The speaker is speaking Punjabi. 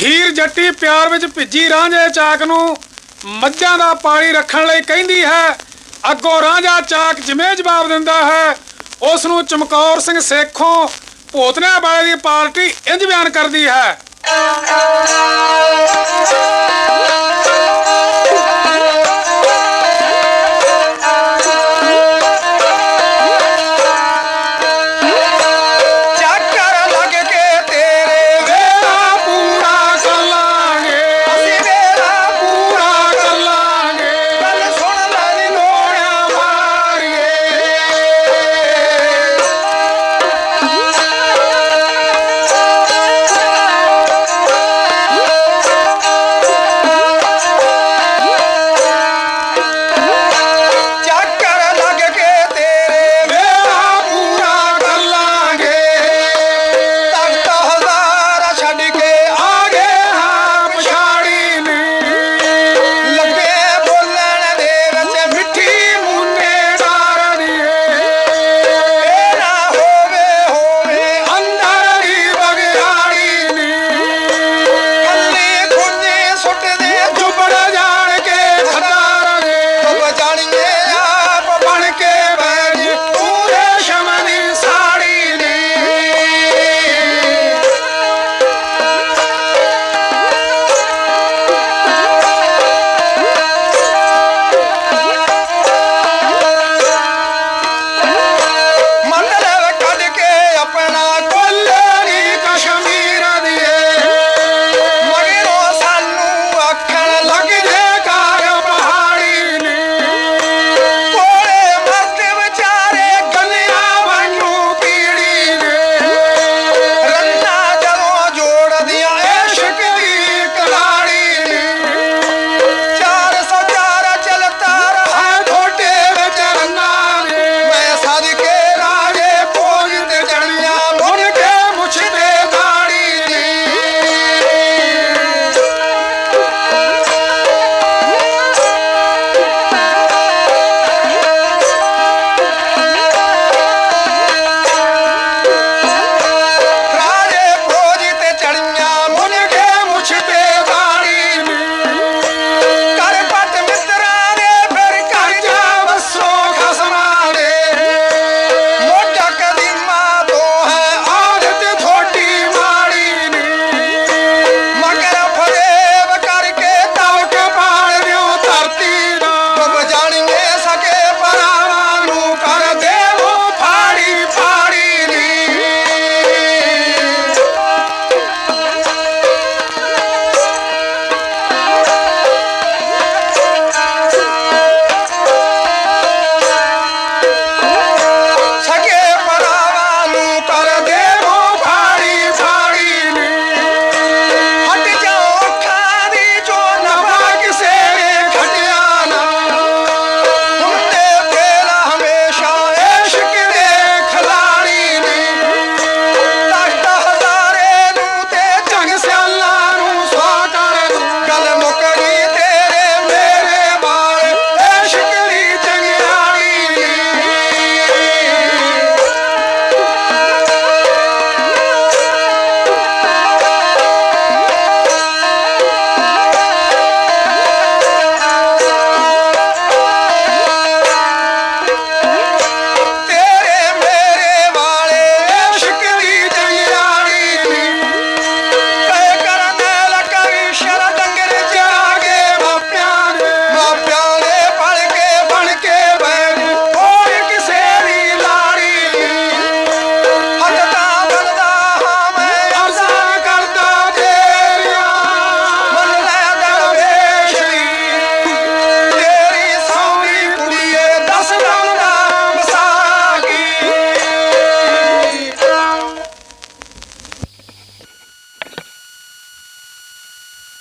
ਹੀਰ ਜੱਟੀ ਪਿਆਰ ਵਿੱਚ ਭਿੱਜੀ ਰਾਂਝੇ ਚਾਕ ਨੂੰ। ਮੱਝਾਂ ਦਾ ਪਾਣੀ ਰੱਖਣ ਲਈ ਕਹਿੰਦੀ ਹੈ, ਅੱਗੋਂ ਰਾਂਝਾ ਚਾਕ ਜਿਵੇਂ ਜਵਾਬ ਦਿੰਦਾ ਹੈ ਉਸ ਨੂੰ ਚਮਕੌਰ ਸਿੰਘ ਸੇਖੋਂ ਭੋਤਨੇ ਵਾਲੇ ਦੀ ਪਾਰਟੀ ਇੰਜ ਬਿਆਨ ਕਰਦੀ ਹੈ।